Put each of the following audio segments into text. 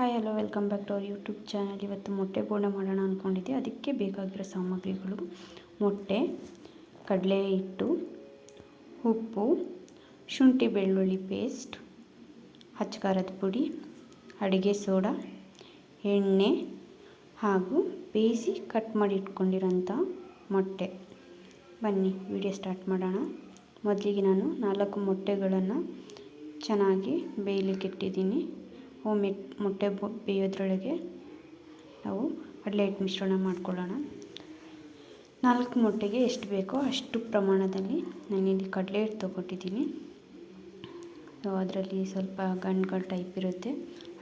Hi hello welcome back to our YouTube channel ಇವತ್ತು ಮೊಟ್ಟೆ ಬೋಂಡ ಮಾಡೋಣ ಅಂದ್ಕೊಂಡಿದ್ದೆ ಅದಕ್ಕೆ ಬೇಕಾಗಿರೋ ಸಾಮಗ್ರಿಗಳು ಮೊಟ್ಟೆ, ಕಡಲೆ ಹಿಟ್ಟು, ಉಪ್ಪು, ಶುಂಠಿ ಬೆಳ್ಳುಳ್ಳಿ ಪೇಸ್ಟ್ ಹಚ್ಚಕಾರದ ಪುಡಿ, ಅಡುಗೆ ಸೋಡಾ, ಎಣ್ಣೆ ಹಾಗೂ ಬೇಯಿಸಿ ಕಟ್ ಮಾಡಿ ಇಟ್ಕೊಂಡಿರೋಂಥ ಮೊಟ್ಟೆ. ಬನ್ನಿ ವಿಡಿಯೋ ಸ್ಟಾರ್ಟ್ ಮಾಡೋಣ. ಮೊದಲಿಗೆ ನಾನು ನಾಲ್ಕು ಮೊಟ್ಟೆಗಳನ್ನು ಚೆನ್ನಾಗಿ ಬೇಯಲಿಕ್ಕೆ ಇಟ್ಟಿದ್ದೀನಿ. ಓಮೆಟ್ ಮೊಟ್ಟೆ ಬೇಯೋದ್ರೊಳಗೆ ನಾವು ಕಡಲೆ ಹಿಟ್ಟು ಮಿಶ್ರಣ ಮಾಡ್ಕೊಳ್ಳೋಣ. ನಾಲ್ಕು ಮೊಟ್ಟೆಗೆ ಎಷ್ಟು ಬೇಕೋ ಅಷ್ಟು ಪ್ರಮಾಣದಲ್ಲಿ ನಾನಿಲ್ಲಿ ಕಡಲೆ ಹಿಟ್ಟು ತೊಗೊಟ್ಟಿದ್ದೀನಿ. ಸೊ ಅದರಲ್ಲಿ ಸ್ವಲ್ಪ ಗಂಡುಗಳ ಟೈಪ್ ಇರುತ್ತೆ.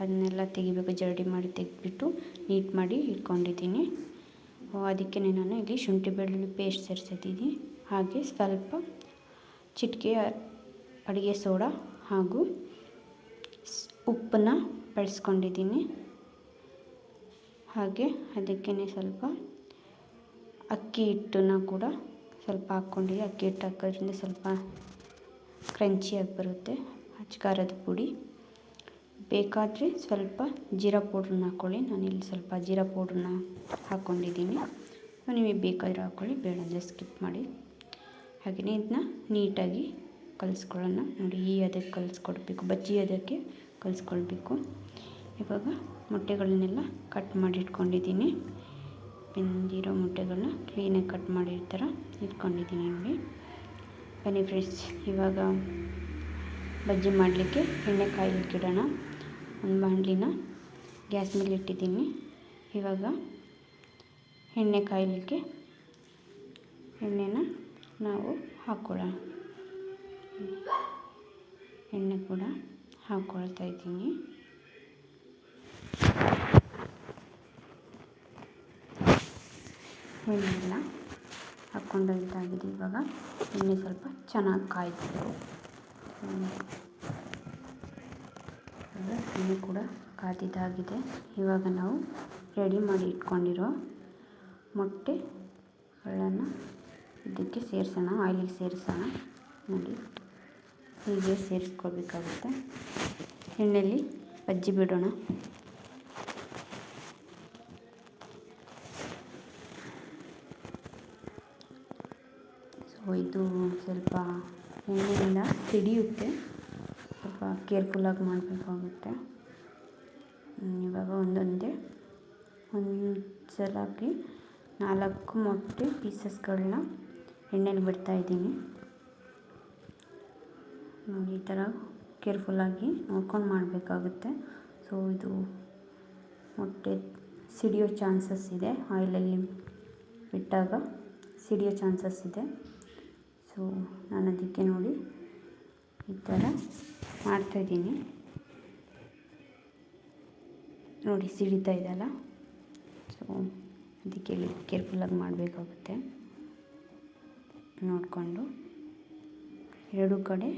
ಅದನ್ನೆಲ್ಲ ತೆಗಿಬೇಕು, ಜರಡಿ ಮಾಡಿ ತೆಗೆದ್ಬಿಟ್ಟು ನೀಟ್ ಮಾಡಿ ಇಟ್ಕೊಂಡಿದ್ದೀನಿ. ಅದಕ್ಕೆ ನಾನು ಇಲ್ಲಿ ಶುಂಠಿ ಬೆಳ್ಳುಳ್ಳಿ ಪೇಸ್ಟ್ ಸೇರಿಸಿದ್ದೀನಿ. ಹಾಗೆ ಸ್ವಲ್ಪ ಚಿಟಿಕೆ ಅಡುಗೆ ಸೋಡಾ ಹಾಗೂ ಉಪ್ಪನ್ನು ಬಳಸ್ಕೊಂಡಿದ್ದೀನಿ. ಹಾಗೆ ಅದಕ್ಕೇ ಸ್ವಲ್ಪ ಅಕ್ಕಿ ಹಿಟ್ಟನ್ನು ಕೂಡ ಸ್ವಲ್ಪ ಹಾಕ್ಕೊಂಡಿದ್ದೆ ಅಕ್ಕಿ ಹಿಟ್ಟು ಹಾಕೋದ್ರಿಂದ ಸ್ವಲ್ಪ ಕ್ರಂಚಿಯಾಗಿ ಬರುತ್ತೆ. ಅಚ್ಕಾರದ ಪುಡಿ. ಬೇಕಾದರೆ ಸ್ವಲ್ಪ ಜೀರಾ ಪೌಡ್ರನ್ನ ಹಾಕ್ಕೊಳ್ಳಿ ನಾನಿಲ್ಲಿ ಸ್ವಲ್ಪ ಜೀರಾ ಪೌಡ್ರನ್ನ ಹಾಕ್ಕೊಂಡಿದ್ದೀನಿ ನಿಮಗೆ ಬೇಕಾದರೆ ಹಾಕ್ಕೊಳ್ಳಿ ಬೇಡ ಅಂದರೆ ಸ್ಕಿಪ್ ಮಾಡಿ. ಹಾಗೆಯೇ ಇದನ್ನ ನೀಟಾಗಿ ಕಲಿಸ್ಕೊಳ್ಳೋಣ. ನೋಡಿ ಈ ಅದಕ್ಕೆ ಕಲಿಸ್ಕೊಡ್ಬೇಕು. ಬಜ್ಜಿ ಅದಕ್ಕೆ ಕಲಿಸ್ಕೊಳ್ಬೇಕು. ಇವಾಗ ಮೊಟ್ಟೆಗಳನ್ನೆಲ್ಲ ಕಟ್ ಮಾಡಿ ಇಟ್ಕೊಂಡಿದ್ದೀನಿ ಬೆಂದಿರೋ ಮೊಟ್ಟೆಗಳನ್ನ ಕ್ಲೀನಾಗಿ ಕಟ್ ಮಾಡಿ ಇಟ್ಕೊಂಡಿದ್ದೀನಿ ನೋಡಿ. ಬನ್ನಿ ಫ್ರೆಂಡ್ಸ್ ಇವಾಗ ಬಜ್ಜಿ ಮಾಡಲಿಕ್ಕೆ ಎಣ್ಣೆ ಕಾಯ್ಲಿಕ್ಕೆ ಇಡೋಣ ಒಂದು ಬಾಂಡ್ಲಿನ ಗ್ಯಾಸ್ ಮೇಲೆ ಇಟ್ಟಿದ್ದೀನಿ. ಇವಾಗ ಎಣ್ಣೆ ಕಾಯಲಿಕ್ಕೆ ಎಣ್ಣೆನ ನಾವು ಹಾಕ್ಕೊಳ್ಳೋಣ. ಎಣ್ಣೆ ಕೂಡ ಹಾಕ್ಕೊಳ್ತಾ ಇದ್ದೀನಿ. ಎಣ್ಣೆಲ್ಲ ಹಾಕ್ಕೊಂಡಂತಾಗಿದೆ ಇವಾಗ. ಎಣ್ಣೆ ಸ್ವಲ್ಪ ಚೆನ್ನಾಗಿ ಕಾಯ್ತು ಎಣ್ಣೆ ಕೂಡ ಕಾದಿದ್ದಾಗಿದೆ. ಇವಾಗ ನಾವು ರೆಡಿ ಮಾಡಿ ಇಟ್ಕೊಂಡಿರೋ ಮೊಟ್ಟೆಗಳನ್ನು ಇದಕ್ಕೆ ಸೇರಿಸೋಣ, ಆಯಿಲಿಗೆ ಸೇರಿಸೋಣ. ನೋಡಿ. ಹೀಗೆ ಸೇರಿಸ್ಕೊಳ್ಬೇಕಾಗುತ್ತೆ. ಎಣ್ಣೆಯಲ್ಲಿ ಬಜ್ಜಿ ಬಿಡೋಣ. ಸೊ ಇದು ಸ್ವಲ್ಪ ಎಣ್ಣೆಯಿಂದ ಸಿಡಿಯುತ್ತೆ. ಸ್ವಲ್ಪ ಕೇರ್ಫುಲ್ಲಾಗಿ ಮಾಡಬೇಕಾಗುತ್ತೆ. ಇವಾಗ ಒಂದೊಂದೇ ಒಂದು ಸಲಾಗಿ ನಾಲ್ಕು ಮೊಟ್ಟೆ ಪೀಸಸ್ಗಳನ್ನ ಎಣ್ಣೆಲಿ ಬಿಡ್ತಾಯಿದ್ದೀನಿ ನೋಡಿ ಈ ಥರ ಕೇರ್ಫುಲ್ಲಾಗಿ ನೋಡ್ಕೊಂಡು ಮಾಡಬೇಕಾಗುತ್ತೆ. ಸೊ, ಇದು ಮೊಟ್ಟೆ ಸಿಡಿಯೋ ಚಾನ್ಸಸ್ ಇದೆ. ಆಯಿಲಲ್ಲಿ ಬಿಟ್ಟಾಗ ಸಿಡಿಯೋ ಚಾನ್ಸಸ್ ಇದೆ. ಸೊ ನಾನು ಅದಕ್ಕೆ ನೋಡಿ ಈ ಥರ ಮಾಡ್ತಾಯಿದ್ದೀನಿ ನೋಡಿ, ಸಿಡಿತಾ ಇದೆಯಲ್ಲ? ಸೊ, ಅದಕ್ಕೆ ಕೇರ್ಫುಲ್ಲಾಗಿ ಮಾಡಬೇಕಾಗುತ್ತೆ. ನೋಡಿಕೊಂಡು ಎರಡು ಕಡೆ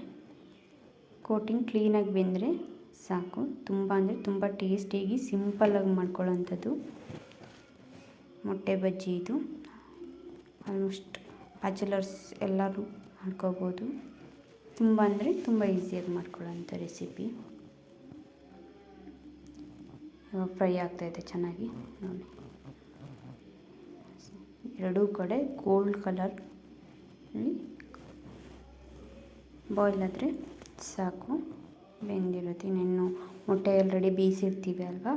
ಕೋಟಿಂಗ್ ಕ್ಲೀನಾಗಿ ಬೆಂದರೆ ಸಾಕು. ತುಂಬ ಅಂದರೆ ತುಂಬ ಟೇಸ್ಟಿಯಾಗಿ ಸಿಂಪಲ್ಲಾಗಿ ಮಾಡ್ಕೊಳ್ಳೋಂಥದ್ದು. ಮೊಟ್ಟೆ ಬಜ್ಜಿ ಇದು. ಆಲ್ಮೋಸ್ಟ್ ಬ್ಯಾಚುಲರ್ಸ್ ಎಲ್ಲರೂ ಮಾಡ್ಕೋಬೋದು. ತುಂಬ ಅಂದರೆ ತುಂಬ ಈಸಿಯಾಗಿ ಮಾಡ್ಕೊಳ್ಳೋಂಥ ರೆಸಿಪಿ. ಇವಾಗ ಫ್ರೈ ಆಗ್ತಾಯಿದೆ ಚೆನ್ನಾಗಿ. ನೋಡಿ. ಎರಡೂ ಕಡೆ ಗೋಲ್ಡ್ ಕಲರ್ ಬಾಯ್ಲ್ ಆದರೆ ಸಾಕು. ಬೆಂದಿರುತ್ತೆ. ಇನ್ನೇನು ಮೊಟ್ಟೆ ಆಲ್ರೆಡಿ ಬೇಯಿಸಿರ್ತೀವಿ ಅಲ್ವಾ?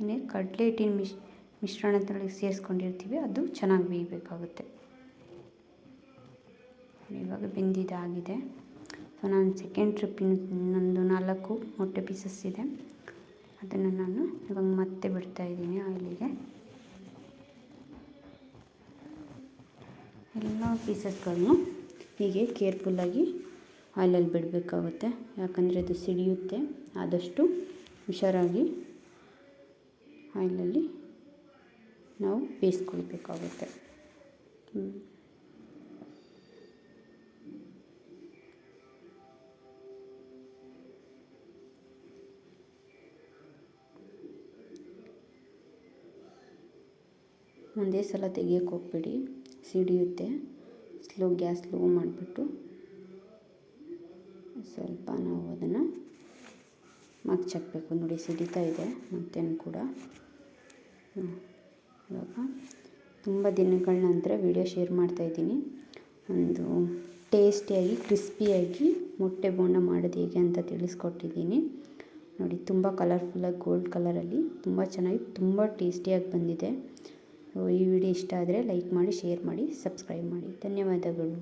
ಇನ್ನೇ ಕಡಲೆ ಹಿಟ್ಟಿನ ಮಿಶ್ ಮಿಶ್ರಣದೊಳಗೆ ಸೇರಿಸ್ಕೊಂಡಿರ್ತೀವಿ. ಅದು ಚೆನ್ನಾಗಿ ಬೇಯಬೇಕಾಗುತ್ತೆ. ಇವಾಗ ಬೆಂದಿದ್ದಾಗಿದೆ ಸೊ ನಾನು ಸೆಕೆಂಡ್ ಟ್ರಿಪ್ಪಿನ ನಂದು ನಾಲ್ಕು ಮೊಟ್ಟೆ ಪೀಸಸ್ ಇದೆ. ಅದನ್ನು ನಾನು ಇವಾಗ ಮತ್ತೆ ಬಿಡ್ತಾ ಇದ್ದೀನಿ ಆಯಿಲಿಗೆ. ಎಲ್ಲ ಪೀಸಸ್ಗಳನ್ನು ಹೀಗೆ ಕೇರ್ಫುಲ್ಲಾಗಿ ಆಯಿಲಲ್ಲಿ ಬಿಡಬೇಕಾಗುತ್ತೆ. ಯಾಕಂದರೆ ಅದು ಸಿಡಿಯುತ್ತೆ. ಆದಷ್ಟು ಹುಷಾರಾಗಿ ಆಯಿಲಲ್ಲಿ ನಾವು ಬೇಯಿಸ್ಕೊಳ್ಬೇಕಾಗುತ್ತೆ. ಒಂದೇ ಸಲ ತೆಗಿಯೋಕ್ಕೆ ಹೋಗ್ಬೇಡಿ. ಸಿಡಿಯುತ್ತೆ. ಸ್ಲೋ ಗ್ಯಾಸ್ ಸ್ಲೋ ಮಾಡಿಬಿಟ್ಟು ಸ್ವಲ್ಪ ನಾವು ಅದನ್ನು ಮಗ್ಚಾಕಬೇಕು. ನೋಡಿ ಸಿಡಿತಾ ಇದೆ, ಮತ್ತೇನು ಕೂಡ. ಇವಾಗ ತುಂಬ ದಿನಗಳ ನಂತರ ವಿಡಿಯೋ ಶೇರ್ ಮಾಡ್ತಾಯಿದ್ದೀನಿ ಒಂದು ಟೇಸ್ಟಿಯಾಗಿ, ಕ್ರಿಸ್ಪಿಯಾಗಿ ಮೊಟ್ಟೆ ಬೋಂಡ ಮಾಡೋದು ಹೇಗೆ ಅಂತ ತಿಳಿಸ್ಕೊಟ್ಟಿದ್ದೀನಿ. ನೋಡಿ ತುಂಬ ಕಲರ್ಫುಲ್ಲಾಗಿ ಗೋಲ್ಡ್ ಕಲರಲ್ಲಿ ತುಂಬ ಚೆನ್ನಾಗಿ, ತುಂಬ ಟೇಸ್ಟಿಯಾಗಿ ಬಂದಿದೆ. ಈ ವಿಡಿಯೋ ಇಷ್ಟ ಆದರೆ ಲೈಕ್ ಮಾಡಿ ಶೇರ್ ಮಾಡಿ ಸಬ್ಸ್ಕ್ರೈಬ್ ಮಾಡಿ. ಧನ್ಯವಾದಗಳು.